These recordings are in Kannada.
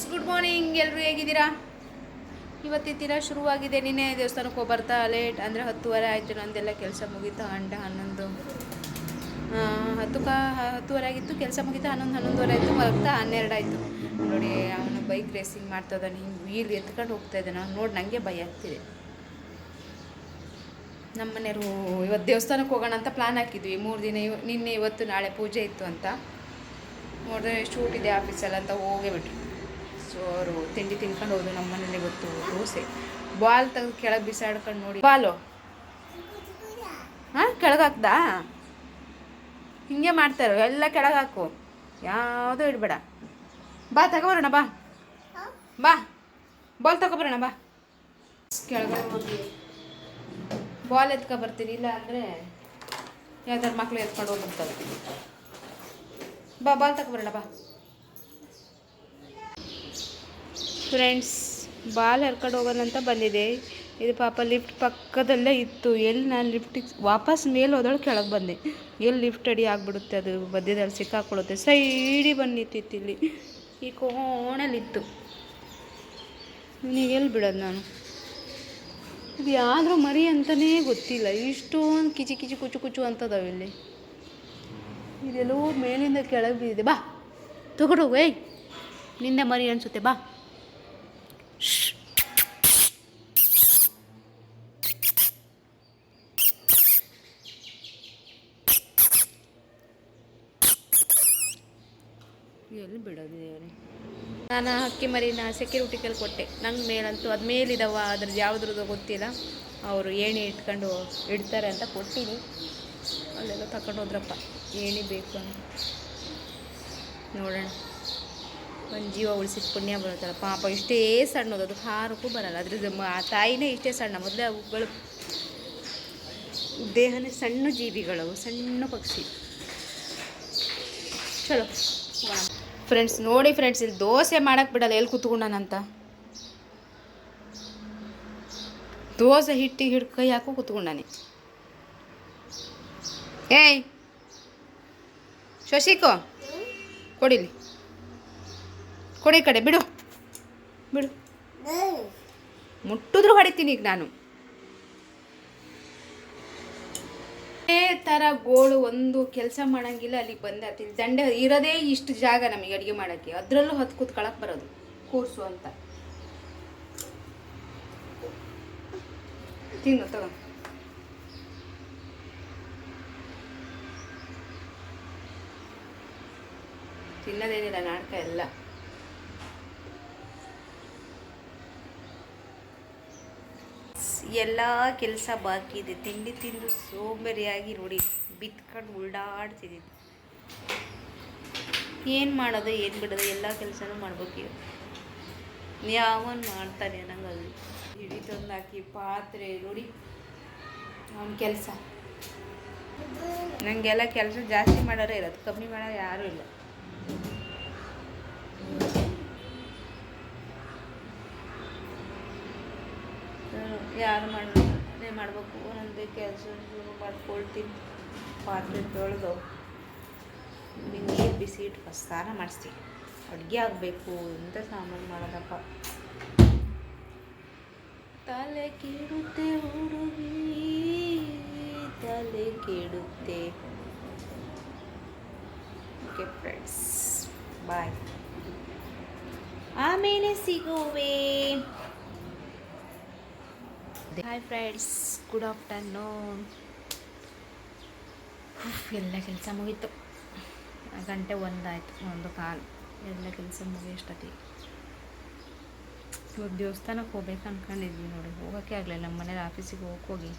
ಫ್ರೆಂಡ್ಸ್ ಗುಡ್ ಮಾರ್ನಿಂಗ್ ಎಲ್ಲರೂ ಹೇಗಿದ್ದೀರಾ? ಇವತ್ತಿದ್ದೀರ ಶುರುವಾಗಿದೆ. ನಿನ್ನೆ ದೇವಸ್ಥಾನಕ್ಕೆ ಬರ್ತಾ ಲೇಟ್ ಅಂದರೆ ಹತ್ತುವರೆ ಆಯಿತು. ನಂದೆಲ್ಲ ಕೆಲಸ ಮುಗೀತು ಹಂಡ ಹನ್ನೊಂದು. ಹತ್ತು ಕಾ ಹತ್ತುವರೆ ಆಗಿತ್ತು, ಕೆಲಸ ಮುಗೀತು, ಹನ್ನೊಂದು, ಹನ್ನೊಂದುವರೆ ಆಯಿತು ಮಲಗ್ತಾ ಹನ್ನೆರಡು ಆಯಿತು. ನೋಡಿ, ಅವನು ಬೈಕ್ ರೇಸಿಂಗ್ ಮಾಡ್ತಾ ಇದ್ದಾನೆ. ಹಿಂಗೆ ವೀಲ್ ಎತ್ಕೊಂಡು ಹೋಗ್ತಾ ಇದ್ದಾನೆ. ನೋಡಿ ನನಗೆ ಭಯ ಆಗ್ತಿದೆ. ನಮ್ಮ ಮನೆಯವರು ಇವತ್ತು ದೇವಸ್ಥಾನಕ್ಕೆ ಹೋಗೋಣ ಅಂತ ಪ್ಲ್ಯಾನ್ ಹಾಕಿದ್ವಿ. ಮೂರು ದಿನ ಇವ ನಿನ್ನೆ ಇವತ್ತು ನಾಳೆ ಪೂಜೆ ಇತ್ತು ಅಂತ. ನೋಡಿದ್ರೆ ಶೂಟ್ ಇದೆ ಆಫೀಸಲ್ಲಿ ಅಂತ ಹೋಗೇ ಬಿಟ್ರು. ಅವರು ತಿಂಡಿ ತಿನ್ಕೊಂಡು ಹೋದ್ರು, ನಮ್ಮ ಮನೇಲಿ ಗೊತ್ತು ದೋಸೆ. ಬಾಲ್ ತೆಗೆದು ಕೆಳಗೆ ಬಿಸಾಡ್ಕೊಂಡು ನೋಡಿ. ಬಾಲು. ಹಾಂ, ಕೆಳಗೆ ಹಿಂಗೆ ಮಾಡ್ತಾರೆ? ಎಲ್ಲ ಕೆಳಗೆ ಹಾಕು. ಯಾವುದೂ ಇಡಬೇಡ. ಬಾ, ತಗೊಬರೋಣ, ಬಾ. ಬಾ. ಬಾಲ್ ತಗೊಬರೋಣ, ಬಾ. ಕೆಳಗೆ ಹೋಗಿ ಬಾಲ್ ಎತ್ಕೊ ಬರ್ತೀನಿ ಇಲ್ಲ ಅಂದರೆ ಯಾವ್ದಾರು ಮಕ್ಳು ಎತ್ಕೊಂಡು ಹೋಗ್ಬಿಡ್ತಾರೆ. ಬಾ, ಬಾಲ್ ತಗೊಬರೋಣ, ಬಾ. ಫ್ರೆಂಡ್ಸ್, ಬಾಲ್ ಹರ್ಕೊಂಡು ಹೋಗೋಣ ಅಂತ ಬಂದಿದೆ. ಇದು ಪಾಪ ಲಿಫ್ಟ್ ಪಕ್ಕದಲ್ಲೇ ಇತ್ತು. ಎಲ್ಲಿ ನಾನು ಲಿಫ್ಟಿಗೆ ವಾಪಸ್ ಮೇಲೆ ಹೋದಳು, ಕೆಳಗೆ ಬಂದೆ. ಎಲ್ಲಿ ಲಿಫ್ಟ್ ಅಡಿ ಆಗಿಬಿಡುತ್ತೆ, ಅದು ಮಧ್ಯದಲ್ಲಿ ಸಿಕ್ಕಾಕೊಳ್ಳುತ್ತೆ. ಸೈಡಿ ಬಂದು ಇಲ್ಲಿ. ಈ ಕೋಣಲಿತ್ತು. ನೀವು ಎಲ್ಲಿ ಬಿಡೋದು ನಾನು? ಇದು ಯಾವ್ದ್ರ ಮರಿ ಅಂತಲೇ ಗೊತ್ತಿಲ್ಲ. ಇಷ್ಟೊಂದು ಕಿಚಿ ಕಿಚಿ ಕುಚು ಕುಚು ಅಂತದಾವೆ ಇಲ್ಲಿ. ಇದೆಲ್ಲೋ ಮೇಲಿಂದ ಕೆಳಗೆ ಬಿದ್ದಿದೆ. ಬಾ ತಗೊಂಡೋಗು ನಿಂದೆ ಮರಿ ಅನಿಸುತ್ತೆ, ಬಾ. ಎಲ್ಲಿ ಬಿಡೋದು ನಾನು ಹಕ್ಕಿ ಮರಿನ ಸೆಕ್ಯೂರಿಟಿಕಲ್ಲಿ ಕೊಟ್ಟೆ. ನಂಗೆ ಮೇಲಂತೂ ಅದು ಮೇಲಿದವ ಅದ್ರದ್ದು ಯಾವುದ್ರದ್ದು ಗೊತ್ತಿಲ್ಲ. ಅವರು ಏಣಿ ಇಟ್ಕೊಂಡು ಇಡ್ತಾರೆ ಅಂತ ಕೊಟ್ಟಿನಿ. ಅಲ್ಲೆಲ್ಲ ತಗೊಂಡು ಹೋದ್ರಪ್ಪ. ಏಣಿ ಬೇಕು ಅಂತ. ನೋಡೋಣ. ಒಂದು ಜೀವ ಉಳಿಸಿದ ಪುಣ್ಯ ಬರುತ್ತಲ್ಲ. ಪಾಪ ಇಷ್ಟೇ ಸಣ್ಣದು ಅದು. ಹಾರಕ್ಕೂ ಬರಲ್ಲ. ಅದ್ರದ್ದು ಆ ತಾಯಿನೇ ಇಷ್ಟೇ ಸಣ್ಣ. ಮೊದಲೇ ಅವುಗಳು ದೇಹನೇ ಸಣ್ಣ ಜೀವಿಗಳು ಸಣ್ಣ ಪಕ್ಷಿ. ಚಲೋ. ಫ್ರೆಂಡ್ಸ್ ನೋಡಿ ಫ್ರೆಂಡ್ಸ್ ಇಲ್ಲಿ ದೋಸೆ ಮಾಡಕ್ಕೆ ಬಿಡಲ್ಲ, ಎಲ್ಲಿ ಕೂತ್ಕೊಂಡಾನಂತ? ದೋಸೆ ಹಿಟ್ಟಿಗೆ ಹಿಡ್ ಕೈ ಹಾಕೋ ಕೂತ್ಕೊಂಡಾನೆ. ಏಯ್! ಶಶಿಕೋ, ಕೊಡಿಲಿ. ಕೊಡಿ ಕಡೆ, ಬಿಡು. ಬಿಡು. ಮುಟ್ಟಿದ್ರು ಹೊಡಿತೀನಿ ಈಗ ನಾನು. ಇದೇ ಥರ ಗೋಳು ಒಂದು ಕೆಲಸ ಮಾಡಂಗಿಲ್ಲ ಅಲ್ಲಿಗೆ ಬಂದೆ. ಇಲ್ಲಿ ದಂಡೆ ಇರೋದೇ ಇಷ್ಟು ಜಾಗ ನಮಗೆ ಅಡುಗೆ ಮಾಡೋಕ್ಕೆ. ಅದರಲ್ಲೂ ಹತ್ತು ಕೂತ್ಕೊಳಕ್ಕೆ ಬರೋದು, ಕೂರ್ಸು ಅಂತ. ತಿನ್ನು, ತಗೋ. ತಿನ್ನೋದೇನಿಲ್ಲ ನಾಟಕ ಎಲ್ಲ. ಎಲ್ಲ ಕೆಲಸ ಬಾಕಿ ಇದೆ. ತಿಂಡಿ ತಿಂದು ಸೋಂಬೇರಿಯಾಗಿ ನೋಡಿ, ಬಿತ್ಕೊಂಡು ಉಲ್ಡಾಡ್ತಿದ್ದೀನಿ ಏನು ಮಾಡೋದು, ಏನು ಬಿಡೋದು, ಎಲ್ಲ ಕೆಲಸನೂ ಮಾಡ್ಬೇಕು ಯಾವನ್ ಮಾಡ್ತಾನೆ ನಂಗಲ್ಲಿ ಹಿಡಿ ತಂದು ಹಾಕಿ ಪಾತ್ರೆ ನೋಡಿ, ಅವನ ಕೆಲಸ. ನನಗೆಲ್ಲ ಕೆಲಸ ಜಾಸ್ತಿ ಮಾಡೋರೇ ಇರೋದು ಕಮ್ಮಿ ಮಾಡೋರು ಯಾರೂ ಇಲ್ಲ. ಯಾರು ಮಾಡಬೇಕು ಮಾಡಬೇಕು. ಒಂದೊಂದೇ ಕೆಲಸ ಮಾಡ್ಕೊಳ್ತೀನಿ. ಪಾತ್ರೆ ತೊಳೆದು ನೀರು ಬಿಸಿ ಇಟ್ಟು ಸ್ನಾನ ಮಾಡಿಸ್ತೀನಿ. ಅಡುಗೆ ಆಗಬೇಕು ಎಂತ ಸಾಮಾನು ಮಾಡೋದಪ್ಪ. ತಲೆ ಕೆಡುತ್ತೆ ಹುಡುಗಿ, ತಲೆ ಕೆಡುತ್ತೆ. ಓಕೆ ಫ್ರೆಂಡ್ಸ್ ಬಾಯ್ ಆಮೇಲೆ ಸಿಗುವೆ. ಹಾಯ್ ಫ್ರೆಂಡ್ಸ್ ಗುಡ್ ಆಫ್ಟರ್ನೂನ್ ಎಲ್ಲ ಕೆಲಸ ಮುಗೀತು. ಗಂಟೆ ಒಂದಾಯಿತು ಒಂದು ಕಾಲು. ಎಲ್ಲ ಕೆಲಸ ಮುಗಿಯೋಷ್ಟೊತ್ತಿಗೆ ಇವಾಗ ದೇವಸ್ಥಾನಕ್ಕೆ ಹೋಗ್ಬೇಕು ಅಂದ್ಕೊಂಡಿದ್ವಿ ನೋಡಿ. ಹೋಗೋಕ್ಕೆ ಆಗಲಿಲ್ಲ ನಮ್ಮ ಮನೇಲಿ ಆಫೀಸಿಗೆ ಹೋಗಿ ಹೋಗಿ.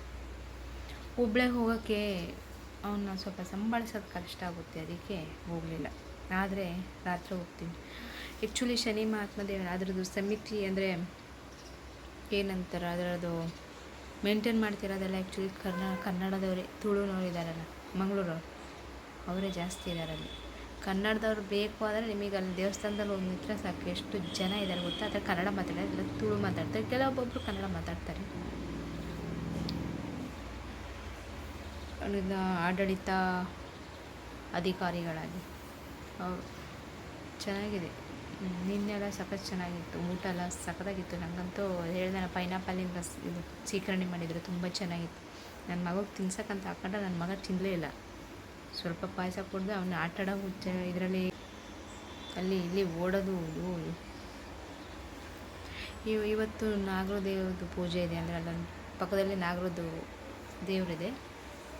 ಒಬ್ಬಳೇ ಹೋಗೋಕ್ಕೆ ಅವನ್ನ ಸ್ವಲ್ಪ ಸಂಭಾಳಿಸೋದು ಕಷ್ಟ ಆಗುತ್ತೆ ಅದಕ್ಕೆ ಹೋಗಲಿಲ್ಲ. ಆದರೆ ರಾತ್ರಿ ಹೋಗ್ತೀನಿ. ಆ್ಯಕ್ಚುಲಿ ಶನಿ ಮಹಾತ್ಮದೇವ ಅದರದ್ದು ಸಮಿತಿ ಅಂದರೆ ಏನಂತಾರೆ ಅದರದ್ದು ಮೇಂಟೈನ್ ಮಾಡ್ತಿರೋದೆಲ್ಲ ಆ್ಯಕ್ಚುಲಿ ಕರ್ನಾ, ಕನ್ನಡದವರೇ, ತುಳುನವ್ರು ಇದ್ದಾರಲ್ಲ ಮಂಗಳೂರವ್ರು, ಅವರೇ ಜಾಸ್ತಿ ಇದ್ದಾರಲ್ಲಿ ಕನ್ನಡದವ್ರು ಬೇಕು ಅಂದರೆ ನಿಮಗೆ ಅಲ್ಲಿ ದೇವಸ್ಥಾನದಲ್ಲಿ ಹೋಗಿ ನಿಂತರೆ ಸಾಕು, ಎಷ್ಟು ಜನ ಇದ್ದಾರೆ ಗೊತ್ತಾ? ಆದರೆ ಕನ್ನಡ ಮಾತಾಡೋದು ಇಲ್ಲ ತುಳು ಮಾತಾಡ್ತಾರೆ ಕೆಲವೊಬ್ಬೊಬ್ಬರು ಕನ್ನಡ ಮಾತಾಡ್ತಾರೆ. ಆಡಳಿತ ಅಧಿಕಾರಿಗಳಾಗಿ. ಅವರು ಚೆನ್ನಾಗಿದೆ. ನಿನ್ನೆಲ್ಲ ಸಖತ್ ಚೆನ್ನಾಗಿತ್ತು, ಊಟ ಎಲ್ಲ ಸಖತ್ತಾಗಿತ್ತು. ನನಗಂತೂ ಹೇಳ್ದೆ ಪೈನಾಪಲ್ಲಿಂದ ಇದು ಸೀಕರಣೆ ಮಾಡಿದರು ತುಂಬ ಚೆನ್ನಾಗಿತ್ತು. ನನ್ನ ಮಗಗೆ ತಿನ್ಸಕ್ಕಂತ ಹಾಕೊಂಡ್ರೆ ನನ್ನ ಮಗ ತಿನ್ನಲೇ ಇಲ್ಲ. ಸ್ವಲ್ಪ ಪಾಯಸ ಕುಡ್ದು ಅವನ್ನ ಆಟಾಡೋ ಹುಚ್ಚ ಇದರಲ್ಲಿ, ಅಲ್ಲಿ ಇಲ್ಲಿ ಓಡೋದು, ಇದು. ಇವ್, ಇವತ್ತು ನಾಗರ ದೇವ್ರದ್ದು ಪೂಜೆ ಇದೆ ಅಂದರೆ ಅಲ್ಲೊಂದು ಪಕ್ಕದಲ್ಲಿ ನಾಗರದ್ದು ದೇವರಿದೆ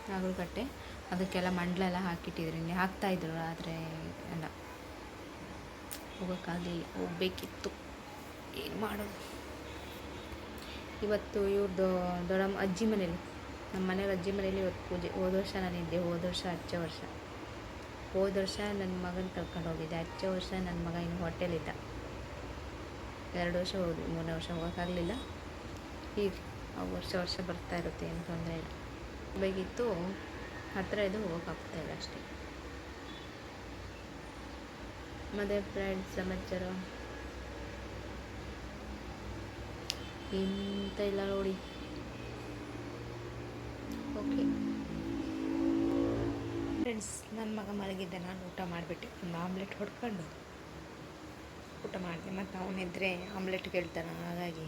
ನಾಗರ ಕಟ್ಟೆ ಅದಕ್ಕೆಲ್ಲ ಮಂಡಲ ಎಲ್ಲ ಹಾಕಿಟ್ಟಿದ್ರು. ಹಾಕ್ತಾಯಿದ್ರು ಆದರೆ ಎಲ್ಲ. ಹೋಗೋಕ್ಕಾಗಲಿಲ್ಲ. ಹೋಗಬೇಕಿತ್ತು. ಏನು ಮಾಡೋದು? ಇವತ್ತು ಇವ್ರದ್ದು ದೊಡ್ಡಮ್ಮ ಅಜ್ಜಿ ಮನೇಲಿ. ನಮ್ಮ ಮನೆಯವ್ರ ಅಜ್ಜಿ ಮನೇಲಿ ಇವತ್ತು ಪೂಜೆ. ಹೋದ ವರ್ಷ ನಾನಿದ್ದೆ ಹೋದ ವರ್ಷ ಹಚ್ಚ ವರ್ಷ. ಹೋದ ವರ್ಷ ನನ್ನ ಮಗನ ಕರ್ಕೊಂಡು ಹೋಗಿದ್ದೆ. ಹಚ್ಚ ವರ್ಷ ನನ್ನ ಮಗ ಇನ್ನು ಹೋಟೆಲಿದ್ದ ಎರಡು ವರ್ಷ ಹೋದ್ವಿ ಮೂರನೇ ವರ್ಷ ಹೋಗೋಕ್ಕಾಗಲಿಲ್ಲ. ಈಗ ವರ್ಷ ವರ್ಷ ಬರ್ತಾ ಇರುತ್ತೆ. ಏನು ತೊಂದರೆ ಇಲ್ಲ. ಬೇಕಿತ್ತು ಹತ್ತಿರ ಇದು ಹೋಗೋಕ್ಕಾಗ್ತಾ ಇಲ್ಲ ಅಷ್ಟೇ. ಮತ್ತು ಫ್ರೆಂಡ್ಸ್ ಸಮಾಚಾರ ಎಂತ ಇಲ್ಲ ನೋಡಿ. ಓಕೆ ಫ್ರೆಂಡ್ಸ್ ನನ್ನ ಮಗ ಮಲಗಿದ್ದೆ, ನಾನು ಊಟ ಮಾಡಿಬಿಟ್ಟೆ. ಒಂದು ಆಮ್ಲೆಟ್ ಹೊಡ್ಕೊಂಡು ಊಟ ಮಾಡಿದೆ. ಮತ್ತು ಅವನಿದ್ರೆ ಆಮ್ಲೆಟ್ ಕೇಳ್ತಾನೆ, ಹಾಗಾಗಿ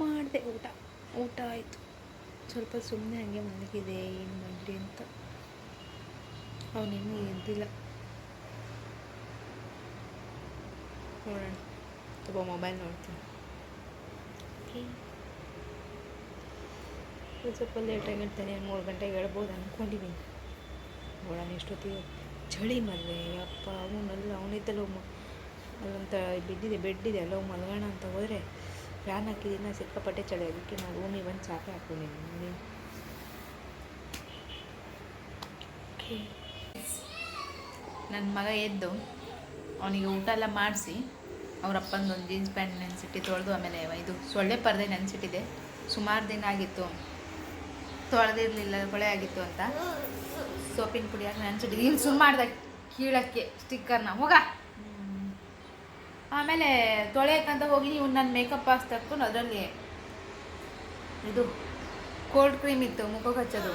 ಮಾಡಿದೆ ಊಟ. ಊಟ ಆಯಿತು. ಸ್ವಲ್ಪ ಸುಮ್ಮನೆ ಹಾಗೆ ಮಲಗಿದೆ ಏನು ಮಾಡಲಿ ಅಂತ. ಅವನಿನ್ನೂ ಎದ್ದಿಲ್ಲ ನೋಡೋಣ ತುಂಬ ಮೊಬೈಲ್ ನೋಡ್ತೀನಿ ಒಂದು ಸ್ವಲ್ಪ ಲೇಟಾಗಿ ಹೇಳ್ತಾನೆ ಮೂರು ಗಂಟೆಗೆ ಹೇಳ್ಬೋದು ಅಂದ್ಕೊಂಡಿದ್ದೀನಿ ನೋಡೋಣ ಎಷ್ಟೊತ್ತಿಗೆ ಚಳಿ ಮದುವೆ ಅಪ್ಪ ಅವನಲ್ಲ ಅವನಿದ್ದಲ್ಲ ಅಲ್ಲಂತ ಬಿದ್ದಿದೆ ಬೆಡ್ ಇದೆ ಅಲ್ಲ ಮಲ್ಗೋಣ ಅಂತ ಹೋದರೆ ಫ್ಯಾನ್ ಹಾಕಿದ್ದೀನಿ ಸಿಕ್ಕಾಪಟ್ಟೆ ಚಳಿ ಅದಕ್ಕೆ ನಾನು ರೂಮಿಗೆ ಬಂದು ಚಾಪೆ ಹಾಕೊಂಡಿದ್ದೀನಿ ಓಕೆ ನನ್ನ ಮಗ ಎದ್ದು ಅವನಿಗೆ ಊಟ ಎಲ್ಲ ಮಾಡಿಸಿ, ಅವ್ರ ಅಪ್ಪಂದು ಒಂದು ಜೀನ್ಸ್ ಪ್ಯಾಂಟ್ ನೆನೆಸಿಟ್ಟು ತೊಳೆದು ಆಮೇಲೆ ಇದು ಸೊಳ್ಳೆ ಪರದೆ ನೆನೆಸಿಟ್ಟಿದೆ. ಸುಮಾರು ದಿನ ಆಗಿತ್ತು. ತೊಳೆದಿರಲಿಲ್ಲ, ಕೊಳೆ ಆಗಿತ್ತು ಅಂತ. ಸೋಪಿನ ಪುಡಿ ಹಾಕಿ ನೆನೆಸಿಟ್ಟಿದ್ದು. ಇಲ್ಲಿ ಸುಮ್ಮ ಮಾಡ್ದೆ ಕೀಳಕ್ಕೆ ಸ್ಟಿಕ್ಕರ್ನ ಹೋಗ. ಆಮೇಲೆ ತೊಳೆಯಕ್ಕಂತ ಹೋಗಿ ನೀವು ನನ್ನ ಮೇಕಪ್ ಹಾಕ್ಸ್ ತಕ್ಕೊಂಡು ಅದರಲ್ಲಿ ಇದು ಕೋಲ್ಡ್ ಕ್ರೀಮ್ ಇತ್ತು ಮುಖಕ್ಕೆ ಹಚ್ಚೋದು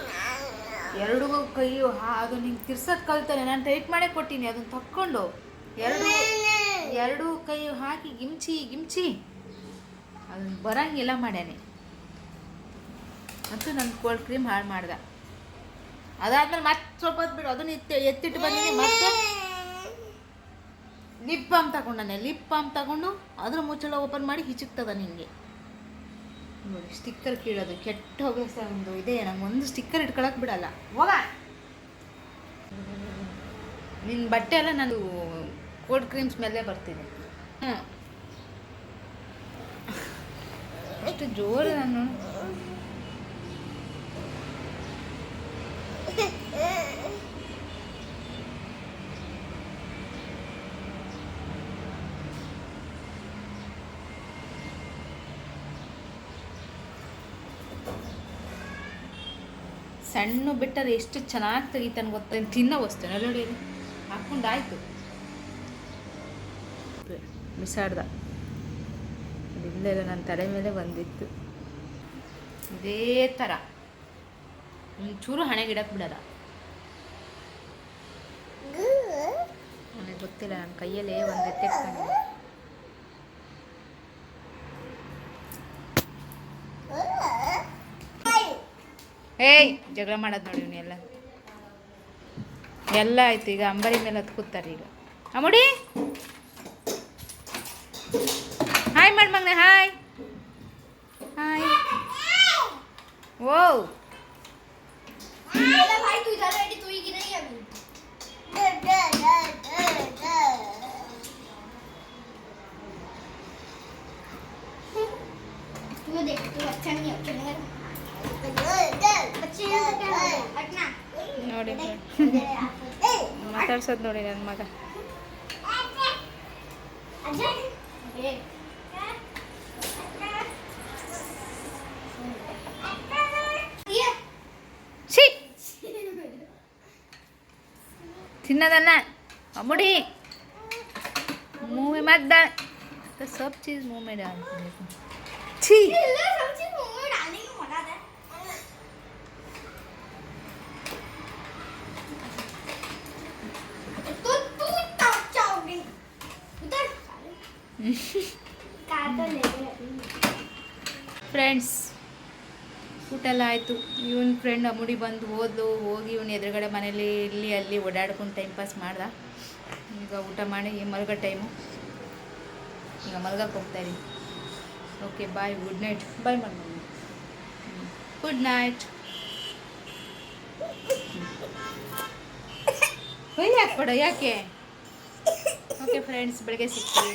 ಎರಡು ಕೈಯು ಹಾ, ಅದು ನಿಂಗೆ ತಿರ್ಸೋದು ಕಲ್ತಾನೆ. ನಾನು ಟೈಟ್ ಮಾಡೇ ಕೊಟ್ಟಿನಿ ಅದನ್ನ ತಕ್ಕೊಂಡು. ಎರಡು ಎರಡು ಕೈಯು ಹಾಕಿ, ಗಿಮ್ಚಿ ಗಿಮ್ಚಿ. ಅದನ್ನ ಬರಂಗಿಲ್ಲ ಮಾಡ್ಯಾನೆ. ಅಂತೂ ನನ್ನ ಕೋಲ್ಡ್ ಕ್ರೀಮ್ ಹಾಳು ಮಾಡ್ದ. ಅದಾದ್ಮೇಲೆ ಮತ್ತೆ ಸ್ವಲ್ಪ ಹೊತ್ತು ಬಿಡು. ಅದನ್ನ ಎತ್ತಿ, ಎತ್ತಿಟ್ಟು ಬಂದಿನಿ. ಮತ್ತೆ ಲಿಪ್ ಬಾಮ್ ತಗೊಂಡಾನೆ. ಲಿಪ್ ಬಾಮ್ ತಗೊಂಡು ಅದ್ರ ಮುಚ್ಚಳ ಓಪನ್ ಮಾಡಿ ಹಿಚುಕ್ತದ ನಿಂಗೆ. ನೋಡಿ ಸ್ಟಿಕ್ಕರ್ ಕೀಳೋದು ಕೆಟ್ಟ ಹೋಗ್ಸ ಒಂದು ಇದೆ. ನಂಗೆ ಒಂದು ಸ್ಟಿಕ್ಕರ್ ಇಟ್ಕೊಳಕ್ಕೆ ಬಿಡಲ್ಲ. ಹೋಗ. ನಿನ್ನ ಬಟ್ಟೆ ಎಲ್ಲ ನಾನು ಕೋಲ್ಡ್ ಕ್ರೀಮ್ಸ್ ಮೇಲೆ ಬರ್ತಿದೆ ಹಾಂ ಜೋರು ನಾನು. ಸಣ್ಣ ಬಿಟ್ಟರೆ ಎಷ್ಟು ಚೆನ್ನಾಗಿ ತೆಗಿತಾನೆ ಗೊತ್ತ? ತಿನ್ನೋ ವಸ್ತು ನೋಡಿ ಹಾಕೊಂಡಾಯ್ತು. ಬಿಸಾಡ್ದ ಅದಿಲ್ಲ ಇಲ್ಲ ನನ್ನ ತಲೆ ಮೇಲೆ ಬಂದಿತ್ತು. ಇದೇ ಥರ ಒಂಚೂರು ಹಣೆ ಗಿಡಕ್ಕೆ ಬಿಡಲ್ಲ. ನನಗೆ ಗೊತ್ತಿಲ್ಲ ನನ್ನ ಕೈಯಲ್ಲೇ ಒಂದು ಎತ್ತಿಟ್ಕೊಂಡಿದ್ದೆ. ಏಯ್ ಜಗಳ ಮಾಡೋದು ನೋಡಿ ಇವ್ನು ಎಲ್ಲ ಎಲ್ಲ ಆಯ್ತು ಈಗ ಅಂಬರಿ ಮೇಲೆ ಹತ್ತು ಕೂತಾರೆ ಈಗ ಅಮ್ಮಡಿ ಹಾಯ್ ಮಾಡಿ ಮಗನೆ ಹಾಯ್ ಹಾಯ್ ಓ भाई तू इधर बैठी तू ही गिरेगी अभी तू देख तू अच्छा नहीं है ನೋಡಿ ए ಮಾತಾಡ್ಸೋದು ನೋಡಿ ನನ್ನ ಮಗ अजय ए ये ಛೀ ತಿನ್ನೋದಲ್ಲ ಅಮ್ಮಡಿ मुंह में मत डाल तो सब चीज़ मुंह में डाल छी ಫ್ರೆಂಡ್ಸ್ ಊಟ ಎಲ್ಲ ಆಯಿತು. ಇವನ್ ಫ್ರೆಂಡ್ ಅಮುಡಿ ಬಂದು ಹೋದ್ಲು ಹೋಗಿ ಇವನು ಎದುರುಗಡೆ ಮನೇಲಿ ಇಲ್ಲಿ ಅಲ್ಲಿ ಓಡಾಡ್ಕೊಂಡು ಟೈಮ್ ಪಾಸ್ ಮಾಡ್ದ. ಈಗ ಊಟ ಮಾಡಿ ಮಲ್ಗೋ ಟೈಮು ಈಗ ಮಲ್ಗಕ್ಕೆ ಹೋಗ್ತಾ ಇರಿ okay bye good night bye ಮಾಡಿ ಗುಡ್ ನೈಟ್ ಯಾಕೆ ಕೊಡ, ಯಾಕೆ? ಓಕೆ ಫ್ರೆಂಡ್ಸ್ ಬೆಳಗ್ಗೆ ಸಿಗ್ತೀವಿ.